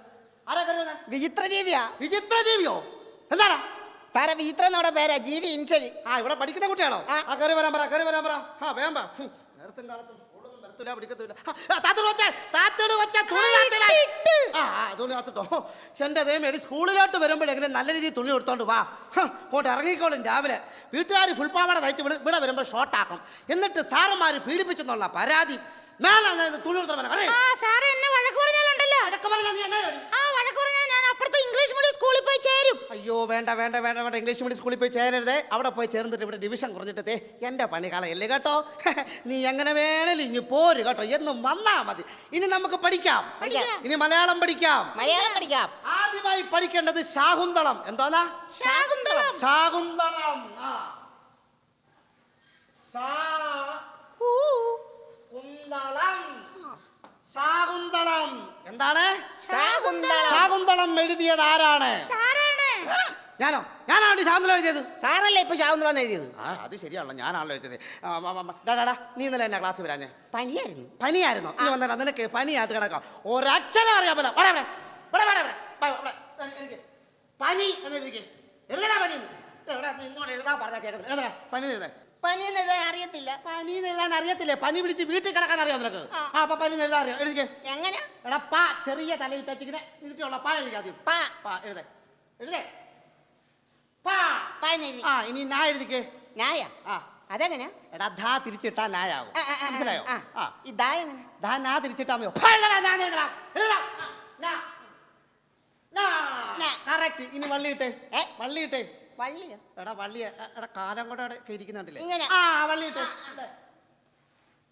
ആരാ കയറി വിചിത്രജീവിയാ. വിചിത്ര ജീവിയാ വിചിത്ര ജീവിയോ എന്താടാ? സാറേ വീത്ര നമ്മുടെ പേരാ ജീവി ഇൻഷലി ആ ഇവിടെ പഠിക്കുന്ന കുട്ടിയാണോ? ആ. കയറി വരാൻ പറ കയറി വരാൻ പറ. ആ വേം വാ. ഹും, നേരത്തും കാലത്തും സ്കൂളൊന്നും വരത്തില്ല പിടിക്കത്തില്ല. താത്തോട് താത്തോട്. ആ തുണി താത്തിട്ടോ ദൈവമേ സ്കൂളിലോട്ട് വരുമ്പോഴെങ്കിലും നല്ല രീതിയിൽ തുണി എടുത്തോണ്ട് വാ. ഇങ്ങോട്ട് ഇറങ്ങിക്കോളും രാവിലെ. വീട്ടുകാർ ഫുൾ പാവാട തയ്ച്ച് ഇവിടെ ഇവിടെ വരുമ്പോൾ ഷോർട്ടാക്കും എന്നിട്ട് സാറുമാർ പീഡിപ്പിച്ചെന്നുള്ള പരാതി. മേലെ തുണി എടുത്തോ സാറേ എന്നെ വഴക്ക് പറഞ്ഞാലുണ്ടല്ലോ. വഴക്ക് പറഞ്ഞാൽ അപ്പുറത്തെ ഇംഗ്ലീഷ് മീഡിയം സ്കൂളിൽ പോയി ചേരും. അയ്യോ വേണ്ട വേണ്ട വേണ്ട വേണ്ട. ഇംഗ്ലീഷ് മീഡിയം സ്കൂളിൽ പോയി ചേരരുതേ. അവിടെ പോയി ചേർന്നിട്ട് ഇവിടെ ഡിവിഷൻ കുറഞ്ഞിട്ടേ എന്റെ പണി കളയല്ലേ കേട്ടോ? നീ എങ്ങനെ വേണേലും ഇനി പോര് കേട്ടോ. എന്നും വന്നാ മതി. ഇനി നമുക്ക് പഠിക്കാം. ഇനി മലയാളം പഠിക്കാം. മലയാളം പഠിക്കാം. ആദ്യമായി പഠിക്കേണ്ടത് ശാകുന്തളം. എന്തോന്നാ? ശാകുന്തളം. ശാകുന്തളം. ആ. ശാകുന്തളം. എന്താണ്? ശാകുന്തളം. എഴുതിയത് ആരാണ്? ഞാനോ? ഞാനാണ് ശാകുന്തളം എഴുതിയത്. സാറല്ലേ ഇപ്പൊ ശാകുന്തളം എഴുതിയത്? ആ അത് ശരിയാണല്ലോ. ഞാനാണല്ലോ എഴുതിയത്. ആ, ആ, ആ, ആ, ഡാ, ഡാ, ഡാ, നീ ഇന്നലെ എന്നാ ക്ലാസ് വരാഞ്ഞേ? പനിയായിരുന്നു. പനിയായിരുന്നു? നീ വന്നടാ നിനക്ക് പനിയായിട്ട് കിടക്കാം. ഒരക്ഷരം അറിയാൻ പോലെ ഇവിടെ ഇവിടെ ഇവിടെ ഇവിടെ ഇവിടെ ഇവിടെ ഇവിടെ, പനി എന്ന് എഴുതിക്ക്. എഴുതടാ പനി. എന്ന്. എവിടെ നീ ഇങ്ങോട്ട് എഴുതാൻ പറഞ്ഞാൽ കേൾക്കുന്നത് പനി എന്ന് എഴുതേ. പനി എന്ന് എഴുതാൻ അറിയത്തില്ല. പനി എഴുതാൻ അറിയത്തില്ലേ? പനി പിടിച്ച് വീട്ടിൽ കിടക്കാൻ അറിയാം നിനക്ക്? ആ. അപ്പൊ പനി എഴുതാൻ അറിയാം? എഴുതിക്കേ. എങ്ങനെ? എടാ പാ ചെറിയ തലയിൽ ടച്ചിങ്ങനെ നീട്ടിയുള്ള പാ എഴുതിക്കാദ്യം പാ. പാ എഴുതേ. എഴുതേ. പാ. പനി. ആ ഇനി നാ എഴുതിക്കേ. നായ? ആ. അതെങ്ങനെ? എടാ ധാ തിരിച്ചിട്ടാ നായാവും. ആ, ആ, ആ, മനസ്സിലായോ? ആ. ആ. ഈ ദാ എങ്ങനെ? ധാ നാ തിരിച്ചിട്ടാ മതിയോ ഫാ, എഴുതെടാ, നാ എന്ന് എഴുതെടാ. എഴുതെടാ. നാ. നാ. നാ. Correct. ഇനി വള്ളിയിട്ടെ ഏ? വള്ളിയിട്ടെ വള്ളിയോ എടാ വള്ളി എടാ കാലം കൂടെ അവിടെ ഇരിക്കുന്നുണ്ടല്ലേ ഇങ്ങനെ. ആ വള്ളി ഇവിടെ.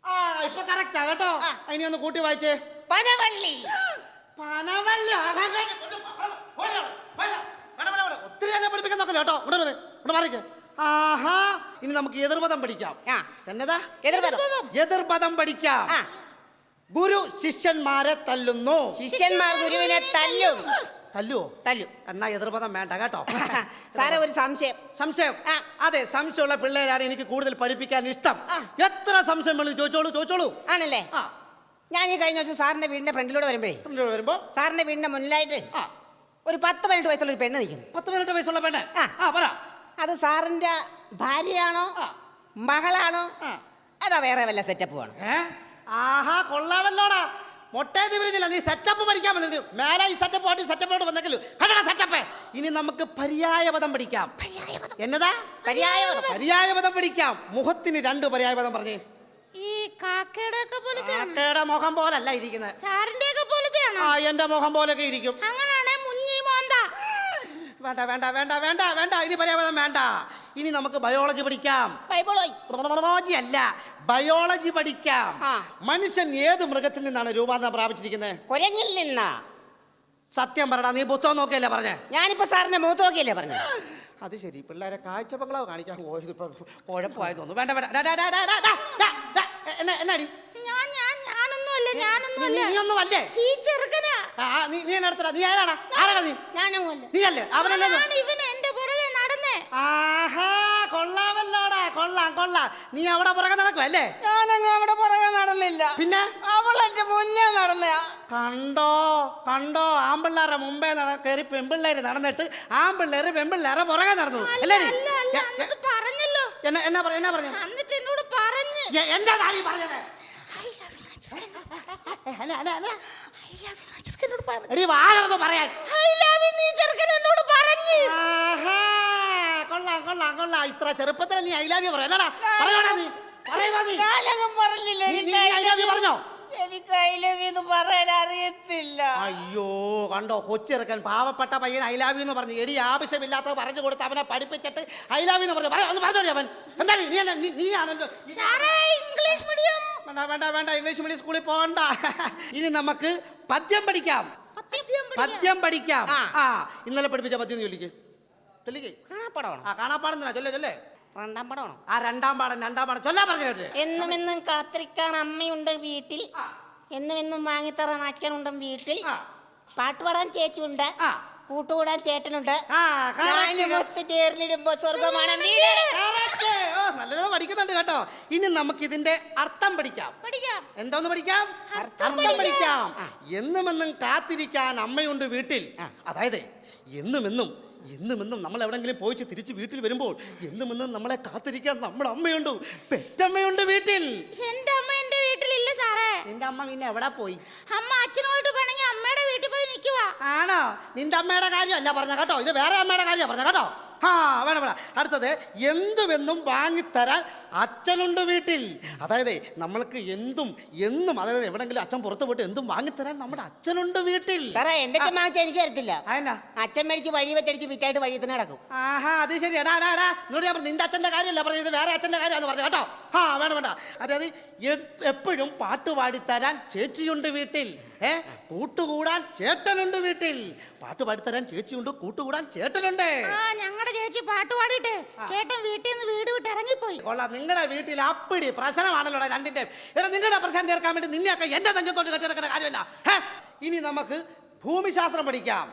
ആ ഇപ്പൊ കറക്റ്റാ കേട്ടോ അതിനെ ഒന്ന് കൂട്ടി വായിച്ചേ പനവള്ളി പനവള്ളി ആകാൻ കഴിഞ്ഞ- പോരാ, പോരാ. വേണ്ട, വേണ്ട, വേണ്ട. ഒത്തിരി എന്നെ പഠിപ്പിക്കാൻ നോക്കല്ലോ കേട്ടോ ഇവിടെ വരെ ഇവിടെ മാറിക്കേ ആഹാ ഇനി നമുക്ക് എതിർപദം പഠിക്കാം ആ. എന്നതാ എതിർപദം. എതിർപദം പഠിക്കാം ആ. ഗുരു ശിഷ്യന്മാരെ തല്ലുന്നു ശിഷ്യന്മാർ ഗുരുവിനെ തല്ലും തല്ലുവോ? തല്ലും. എന്നാ എതിർപദം വേണ്ട കേട്ടോ. സാറേ ഒരു സംശയം. സംശയം? അതെ സംശയമുള്ള പിള്ളേരാണ് എനിക്ക് കൂടുതൽ പഠിപ്പിക്കാൻ ഇഷ്ടം. എത്ര സംശയം വേണം ചോദിച്ചോളൂ ചോദിച്ചോളൂ. ആണല്ലേ? ഞാൻ ഈ കഴിഞ്ഞ ദിവസം സാറിന്റെ വീടിന്റെ ഫ്രണ്ടിലൂടെ വരുമ്പോഴേ വരുമ്പോ? സാറിന്റെ വീടിന്റെ മുന്നിലായിട്ട് ഒരു പത്ത് പതിനെട്ട് വയസ്സുള്ള ഒരു പെണ്ണ് നിൽക്കുന്നു. പത്ത് മിനിറ്റ് വയസ്സുള്ള പെണ്ണ്? ആ. പറ. അത് സാറിന്റെ ഭാര്യയാണോ. മകളാണോ? അതാ വേറെ വല്ല സെറ്റപ്പ് വേണം. ആഹാ കൊള്ളാമല്ലോടാ. മൊട്ടേ വിരുന്നില്ല നീ സെറ്റപ്പ് പഠിക്കാൻ വന്നത്. മേലെ ഈ സെറ്റപ്പ് പാട്ടി സെറ്റപ്പോട്ട് വന്നെങ്കിലും കണ്ടടാ സെറ്റപ്പ് ഇനി നമുക്ക് പര്യായ പദം പഠിക്കാം എന്നതാ? പര്യായപദം. പര്യായപദം പഠിക്കാം. മുഖത്തിന് രണ്ട് പര്യായപദം പറഞ്ഞേ. ഈ കാക്കയുടെ ഒക്കെ പോലത്തെയാണ്? കാക്കയുടെ മുഖം പോലല്ല ഇരിക്കുന്നത് സാറിന്റെ ഒക്കെ പോലത്തെയാണോ? ആ എന്റെ മുഖം പോലൊക്കെ ഇരിക്കും. അങ്ങനാണെ മുഞ്ഞി മോന്ത. വേണ്ട വേണ്ട വേണ്ട വേണ്ട വേണ്ട. ഇനി പര്യാപദം വേണ്ട. ഇനി നമുക്ക് ബയോളജി പഠിക്കാം. ബയോളജി അല്ല. ബയോളജി പഠിക്കാം. ആ. മനുഷ്യൻ ഏത് മൃഗത്തിൽ നിന്നാണ് രൂപാന്തരം പ്രാപിച്ചിരിക്കുന്നത്? കുരങ്ങിൽ നിന്നാ. സത്യം പറടാ നീ പുസ്തകം നോക്കിയല്ലേ പറഞ്ഞേ? ഞാനിപ്പോ സാറിന്റെ മുഖത്ത് നോക്കിയല്ലേ പറഞ്ഞു? അത് ശരി പിള്ളേരെ കാഴ്ച കാണിക്കാൻ പോയത് കുഴപ്പമായി തോന്നുന്നു വേണ്ട വേണ്ട. ഡാ, ഡാ, ഡാ, ഡാ, ഡാ, ഡാ, എന്നാടി? ഞാൻ ഞാൻ ഞാനൊന്നുമല്ല ഞാനൊന്നുമല്ല. നീ അല്ലേ ചെറുക്കനാ. ആ, നീ നീ നീ ആരാടാ? ആരാടാ നീ? ഞാനൊന്നുമല്ല. നീ അല്ലേ അവനല്ലേ നടന്നേ. ആഹാ. കൊള്ളാം കൊള്ളാം. നീ അവിടെ പുറകെ നടക്കും അല്ലേ? ഞാനങ്ങ് അവിടെ പുറകെ നടന്നില്ല. പിന്നെ? അവൾ എന്റെ മുന്നേ നടന്ന കണ്ടോ കണ്ടോ? ആമ്പിള്ളേരെ മുമ്പേ നട കയറി പെൺപിള്ളേര് നടന്നിട്ട് ആമ്പിള്ളേര് പെൺപിള്ളേരെ പുറകെ നടന്നു അല്ലേ പറഞ്ഞല്ലോ. എന്നാ എന്നാ പറഞ്ഞു എന്നാ പറഞ്ഞു? എന്നിട്ട് എന്നോട് പറഞ്ഞു. എന്താ നീ പറഞ്ഞത്. അല്ല അല്ല അല്ല. എടി വാഴർന്ന് പറയാൻ. I ലവ് യു നീ ചെറുക്കൻ എന്നോട് പറഞ്ഞു. ആഹാ, കൊള്ളാം കൊള്ളാം കൊള്ളാം. ഇത്ര ചെറുപ്പത്തിൽ നീ ഐലാവ്യ പറയാ പറയണ നീ. പറയുവാ നീ. ഞാനങ്ങ് പറഞ്ഞില്ല. നീ- എനിക്ക് നീ I I love you പറഞ്ഞോ? എനിക്ക് ഐ ലവ് എന്ന് പറയാൻ അറിയത്തില്ല. അയ്യോ കണ്ടോ? കൊച്ചിറക്കൻ പാവപ്പെട്ട പയ്യൻ ഐലാവി എന്ന് പറഞ്ഞു. എടി ആവശ്യമില്ലാത്ത പറഞ്ഞു കൊടുത്ത് അവനെ പഠിപ്പിച്ചിട്ട് ഐലാവി എന്ന് പറഞ്ഞു. പറയാ ഒന്ന് പറഞ്ഞോടി അവൻ? എന്താണ് നീ അല്ല നീ- നീ ആണല്ലോ സാറേ ഇംഗ്ലീഷ് മീഡിയം. വേണ്ട വേണ്ട വേണ്ട. ഇംഗ്ലീഷ് മീഡിയം സ്കൂളിൽ പോകണ്ട. ഇനി നമുക്ക് പദ്യം പഠിക്കാം. പദ്യം പഠിക്കാം. ആ. ഇന്നലെ പഠിപ്പിച്ച പദ്യം ചൊല്ലിക്ക് ചൊല്ലിക്ക് കാണാപ്പടമാണോ ആ ചൊല്ലേ ചൊല്ലേ. രണ്ടാം പടമാണോ ആ രണ്ടാം പാടം രണ്ടാം പാടം. ചൊല്ലാൻ പറഞ്ഞു കേട്ടെ എന്നും എന്നും കാത്തിരിക്കാൻ അമ്മയുണ്ട് വീട്ടിൽ. എന്നും എന്നും വാങ്ങിത്തറാൻ അച്ഛനുണ്ട് വീട്ടിൽ. പാട്ട് പാടാൻ ചേച്ചിയുണ്ട്. കൂട്ടുകൂടാൻ ചേട്ടനുണ്ട്. ചേർന്നിടുമ്പോ സ്വർഗമാണ് നല്ലത് പഠിക്കുന്നുണ്ട് കേട്ടോ. ഇനി നമുക്ക് ഇതിന്റെ അർത്ഥം പഠിക്കാം. പഠിക്കാം. എന്തോന്ന് പഠിക്കാം? അർത്ഥം പഠിക്കാം. എന്നുമെന്നും എന്നും കാത്തിരിക്കാൻ അമ്മയുണ്ട് വീട്ടിൽ. അതായത് എന്നും എന്നും എന്നും എന്നും നമ്മൾ എവിടെങ്കിലും പോയിച്ച് തിരിച്ച് വീട്ടിൽ വരുമ്പോൾ എന്നും എന്നും നമ്മളെ കാത്തിരിക്കാൻ നമ്മുടെ അമ്മയുണ്ട്. പെറ്റമ്മയുണ്ട് വീട്ടിൽ. എന്റെ അമ്മ എന്റെ വീട്ടിലില്ല സാറേ. നിന്റെ അമ്മ പിന്നെ എവിടെ പോയി? അമ്മ അച്ഛനോട്ട് വേണമെങ്കിൽ അമ്മയുടെ വീട്ടിൽ പോയി നിൽക്കുവാ. ആണോ? നിന്റെ അമ്മയുടെ കാര്യമല്ല പറഞ്ഞ കേട്ടോ. ഇത് വേറെ അമ്മയുടെ കാര്യമാണ് പറഞ്ഞ കേട്ടോ. ആ വേണം വേണം അടുത്തത് എന്തുമെന്നും വാങ്ങിത്തരാൻ അച്ഛനുണ്ട് വീട്ടിൽ. അതായത് നമ്മൾക്ക് എന്തും എന്നും അതായത് എവിടെങ്കിലും അച്ഛൻ പുറത്ത് പോയിട്ട് എന്തും വാങ്ങിത്തരാൻ നമ്മുടെ അച്ഛനുണ്ട് വീട്ടിൽ. സാറേ എന്റെ അച്ഛൻ വാങ്ങിച്ച എനിക്ക് തരത്തില്ല. അതെന്നാ അച്ഛൻ മേടിച്ച് വഴി വെച്ചടിച്ച് വിറ്റായിട്ട് വഴി തന്നെ നടക്കും. ആഹാ അത് ശരി. എടാ എടാ എടാ എന്നോട് ഞാൻ പറഞ്ഞു നിന്റെ അച്ഛന്റെ കാര്യമല്ല പറഞ്ഞത് വേറെ അച്ഛന്റെ കാര്യമാണെന്ന് പറഞ്ഞു കേട്ടോ? ആ വേണം വേണ്ട. അതായത് എപ്പോഴും പാട്ട് പാടിത്തരാൻ ചേച്ചിയുണ്ട് വീട്ടിൽ. ഏ കൂട്ടുകൂടാൻ ചേട്ടനുണ്ട് വീട്ടിൽ. പാട്ട് പാടിത്തരാൻ ചേച്ചിയുണ്ട് കൂട്ടുകൂടാൻ ചേട്ടനുണ്ട്. ആ ഞങ്ങളുടെ ചേച്ചി പാട്ട് പാടിയിട്ട് ചേട്ടൻ വീട്ടിൽ നിന്ന് വീട് വിട്ട് ഇറങ്ങിപ്പോയി. കൊള്ളാം നിങ്ങളുടെ വീട്ടിൽ അപ്പിടി പ്രശ്നമാണല്ലോ രണ്ടിന്റെ എടാ നിങ്ങളുടെ പ്രശ്നം തീർക്കാൻ വേണ്ടി നിന്നെയൊക്കെ എന്റെ തഞ്ചത്തോട്ട് കെട്ടിടക്കുന്ന കാര്യമില്ല ഹേ, ഇനി നമുക്ക് ഭൂമിശാസ്ത്രം പഠിക്കാം.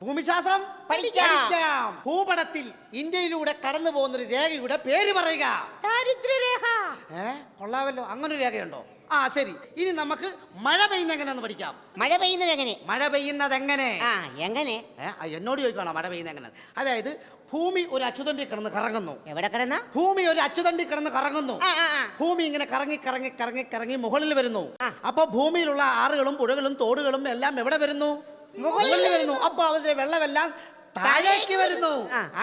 ഭൂമിശാസ്ത്രം പഠിക്കാം. ഭൂപടത്തിൽ ഇന്ത്യയിലൂടെ കടന്നു പോകുന്ന ഒരു രേഖയുടെ പേര് പറയുക. ദാരിദ്ര്യരേഖ. ഏ കൊള്ളാമല്ലോ. അങ്ങനെ ഒരു രേഖയുണ്ടോ? ആ ശരി. ഇനി നമുക്ക് മഴ പെയ്യുന്ന എങ്ങനെയാന്ന് പഠിക്കാം. മഴ പെയ്യുന്നത് എങ്ങനെ? മഴ പെയ്യുന്നത് എങ്ങനെ? ആ എങ്ങനെ? എന്നോട് ചോദിക്കണം മഴ പെയ്യുന്നത് എങ്ങനെ? അതായത് ഭൂമി ഒരു അച്ചുതണ്ടി കിടന്ന് കറങ്ങുന്നു. എവിടെ കിടന്ന? ഭൂമി ഒരു അച്ചുതണ്ടി കിടന്ന് കറങ്ങുന്നു. ഭൂമി ഇങ്ങനെ കറങ്ങി കറങ്ങി കറങ്ങി കറങ്ങി മുകളിൽ വരുന്നു. അപ്പൊ ഭൂമിയിലുള്ള ആറുകളും പുഴകളും തോടുകളും എല്ലാം എവിടെ വരുന്നു? മുകളിൽ വരുന്നു. അപ്പൊ അവരുടെ വെള്ളമെല്ലാം താഴേക്ക് വരുന്നു.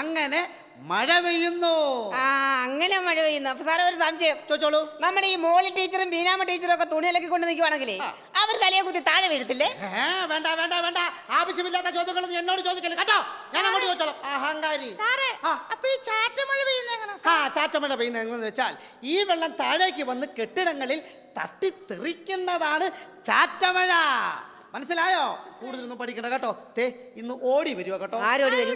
അങ്ങനെ മഴ പെയ്യുന്നു. ആ അങ്ങനെ മഴ പെയ്യുന്നു. അപ്പൊ സാറേ ഒരു സംശയം. ചോദിച്ചോളൂ. നമ്മുടെ ഈ മോളി ടീച്ചറും ബീനാമ ടീച്ചറും ഒക്കെ തുണിയിലൊക്കെ കൊണ്ട് നിൽക്കുവാണെങ്കിലേ അവർ തലയെ കുത്തി താഴെ വീഴത്തില്ലേ? വേണ്ട വേണ്ട വേണ്ട. ആവശ്യമില്ലാത്ത ചോദ്യങ്ങൾ എന്നോട് ചോദിക്കല്ലേ. കേട്ടോ? ഞാൻ അങ്ങോട്ട് ചോദിച്ചോളാം. അഹങ്കാരി. സാറേ ആ. അപ്പൊ ഈ ചാറ്റമഴ പെയ്യുന്ന ആ ചാറ്റമഴ എങ്ങനെയെന്ന് വെച്ചാൽ ഈ വെള്ളം താഴേക്ക് വന്ന് കെട്ടിടങ്ങളിൽ തട്ടിത്തെറിക്കുന്നതാണ് ചാറ്റമഴ. മനസ്സിലായോ? കൂടുതലൊന്നും പഠിക്കണ്ട കേട്ടോ. തേ ഇന്ന് ഓടി വരുവോ കേട്ടോ? ആരോടി വരും?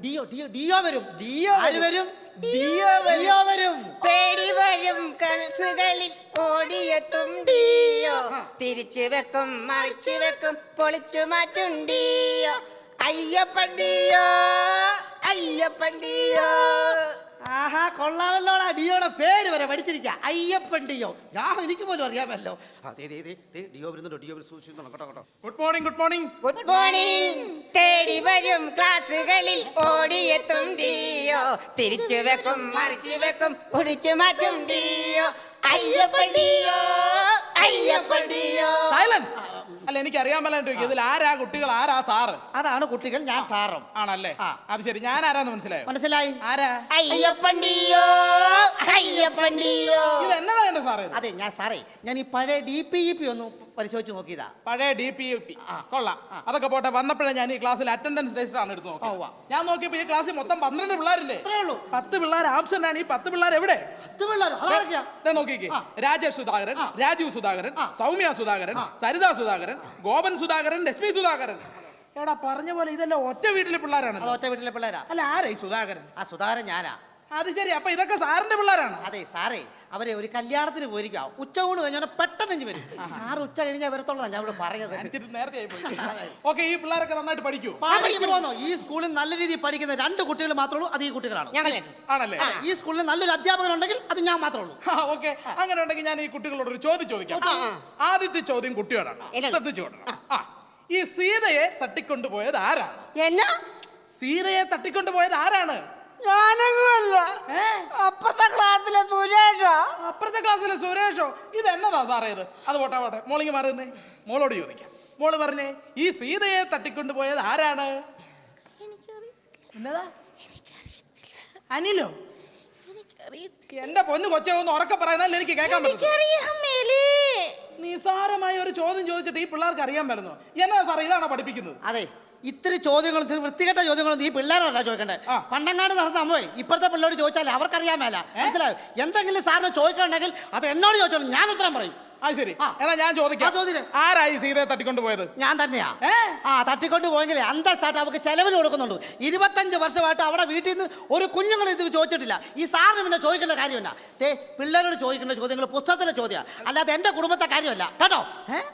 ഡിയോ ഡിയോ ഡിയോ വരും. ഡിയോ ആര് വരും? ഡിയോ ഡിയോ വരും. തേടി വരും കണസുകളിൽ ഓടിയെത്തും ഡിയോ. തിരിച്ചു വെക്കും മറിച്ചു വെക്കും പൊളിച്ചു മാറ്റും ഡിയോ. അയ്യപ്പൻ അയ്യപ്പണ്ടിയോ ആഹാ കൊള്ളാമല്ലോടാ. ഡിയോടെ പേര് വരെ പഠിച്ചിരിക്കുക അയ്യപ്പൻ ഡിയോ. ഞാൻ എനിക്ക് പോലും അറിയാമല്ലോ. അതെ ദേ ദേ ദേ ഡിയോ വരുന്നുണ്ടോ ഡിയോ സൂക്ഷിച്ചു കേട്ടോ കേട്ടോ. Good morning good morning good morning തേടി വരും ക്ലാസ്സുകളിൽ ഓടിയെത്തും ഡിയോ. തിരിച്ചു വെക്കും മറിച്ചു വെക്കും ഒടിച്ചു മാറ്റും ഡിയോ. അയ്യപ്പൻ ഡിയോ. അയ്യപ്പൻ ഡിയോ. സൈലൻസ് അല്ല എനിക്ക് അറിയാൻ ചോദിക്കും ഇതിൽ ആരാ കുട്ടികൾ ആരാ സാറ്? അതാണ് കുട്ടികൾ ഞാൻ സാറും. ആണല്ലേ. അത് ശരി. ഞാൻ ആരാന്ന് മനസ്സിലായോ? മനസ്സിലായി? ആരാ? അയ്യപ്പണ്ടിയോ? അയ്യപ്പണ്ടിയോ? ഇത് എന്നതാ എന്റെ സാറേ അതെ ഞാൻ സാറേ. ഞാൻ ഈ പഴയ ഡി പി ഇ പി ഒന്ന് പരിശോധിച്ച് നോക്കിയതാ. പഴയ ഡി പി പി കൊള്ളാം. അതൊക്കെ പോട്ടെ വന്നപ്പോഴേ ഞാൻ ഈ ക്ലാസ്സിൽ അറ്റൻഡൻസ് രജിസ്റ്റർ ആണ് എടുത്ത് ഉവ്വ. ഞാൻ നോക്കിയപ്പോ ഈ ക്ലാസ്സിൽ മൊത്തം പന്ത്രണ്ട് പിള്ളേരില്ലേ? പത്ത് പിള്ളേർ ആബ്സെന്റ് ആണ്. ഈ പത്ത് പിള്ളേർ എവിടെ? നോക്കിക്കേ. രാജേഷ് സുധാകരൻ രാജീവ് സുധാകരൻ സൗമ്യ സുധാകരൻ. സരിത സുധാകരൻ ഗോപൻ സുധാകരൻ ലക്ഷ്മി സുധാകരൻ. എടാ പറഞ്ഞ പോലെ ഇതെല്ലാം ഒറ്റ വീട്ടിലെ പിള്ളേരാണ് ഒറ്റ വീട്ടിലെ പിള്ളേരാ. അല്ല ആരെ ഈ സുധാകരൻ? ആ സുധാകരൻ ഞാനാ. അത് ശരി അപ്പൊ ഇതൊക്കെ സാറിന്റെ പിള്ളേരാണ്. അതെ സാറേ അവരെ ഒരു കല്യാണത്തിന് പോയിരിക്കാം ഉച്ചയൂണ് കഴിഞ്ഞാൽ പെട്ടെന്ന് ഇഞ്ഞ് വരും. സാർ ഉച്ച കഴിഞ്ഞാൽ വരത്തോളാം ഞാൻ ഇവിടെ പറഞ്ഞത്. നേരത്തെ ഓക്കെ ഈ പിള്ളേരൊക്കെ നന്നായിട്ട് പഠിക്കൂ. പാടിക്ക് പോന്നോ ഈ സ്കൂളിൽ നല്ല രീതിയിൽ പഠിക്കുന്ന രണ്ട് കുട്ടികൾ മാത്രമേ ഉള്ളൂ അത് ഈ കുട്ടികളാണ്. ആണല്ലേ? ഈ സ്കൂളിൽ നല്ലൊരു അധ്യാപകൻ ഉണ്ടെങ്കിൽ അത് ഞാൻ മാത്രമേ ഉള്ളൂ. ഓക്കെ. അങ്ങനെ ഉണ്ടെങ്കിൽ ഞാൻ ഈ കുട്ടികളോട് ഒരു ചോദ്യം ചോദിക്കാം. ആദ്യത്തെ ചോദ്യം കുട്ടിയോടാണ്? ശ്രദ്ധിച്ചു. ആ. ഈ സീതയെ തട്ടിക്കൊണ്ടുപോയത് ആരാണ്? എന്നാ? സീതയെ തട്ടിക്കൊണ്ടുപോയത് ആരാണ്? ഞാനങ്ങല്ല അപ്പുറത്തെ ക്ലാസ്സിലെ സുരേഷാ. അപ്പുറത്തെ ക്ലാസ്സിലെ സുരേഷോ? ഇത് എന്നതാ സാറേ ഇത് അത് പോട്ടെ പോട്ടെ. മോളിങ്ങി മാറുന്നേ മോളോട് ചോദിക്കാം. മോൾ പറഞ്ഞേ ഈ സീതയെ തട്ടിക്കൊണ്ടുപോയത് ആരാണ്? എന്നതാ? അനിലോ? എന്റെ പൊന്നു കൊച്ചെ ഒന്ന് ഉറക്കെ പറയുന്നാൽ എനിക്ക് കേൾക്കാൻ നിസാരമായ ഒരു ചോദ്യം ചോദിച്ചിട്ട് ഈ പിള്ളേർക്ക് അറിയാൻ വരുന്നു. എന്നാ സാറേ ഇതാണോ പഠിപ്പിക്കുന്നത്? അതെ. ഇത്തിരി ചോദ്യങ്ങൾ ഇത്തിരി വൃത്തികെട്ട ചോദ്യങ്ങളൊന്നും ഈ പിള്ളേരല്ല ചോദിക്കണ്ടേ. പണ്ടങ്ങാട് നടന്ന അമ്മേ ഇപ്പോഴത്തെ പിള്ളേരോട് ചോദിച്ചാൽ അവർക്കറിയാൻ മേല. മനസ്സിലായോ? എന്തെങ്കിലും സാറിന് ചോദിക്കണമെങ്കിൽ അത് എന്നോട് ചോദിച്ചോളൂ ഞാൻ ഉത്തരം പറയും. അത് ശരി. എന്നാ ഞാൻ ചോദിക്കാം. ആരായി സീതയെ തട്ടിക്കൊണ്ട് പോയത്? ഞാൻ തന്നെയാ? ആ തട്ടിക്കൊണ്ട് പോയെങ്കിൽ അന്തസ്സായിട്ട് അവർക്ക് ചെലവിന് കൊടുക്കുന്നുണ്ട് ഇരുപത്തഞ്ച് വർഷമായിട്ട് അവിടെ വീട്ടിൽ നിന്ന് ഒരു കുഞ്ഞുങ്ങൾ ഇത് ചോദിച്ചിട്ടില്ല. ഈ സാറിന് പിന്നെ ചോദിക്കേണ്ട കാര്യമല്ല തേ പിള്ളേരോട് ചോദിക്കേണ്ട ചോദ്യങ്ങൾ പുസ്തകത്തിലെ ചോദ്യമാണ് അല്ലാതെ എന്റെ കുടുംബത്തെ കാര്യമല്ല. കേട്ടോ? ഏഹ്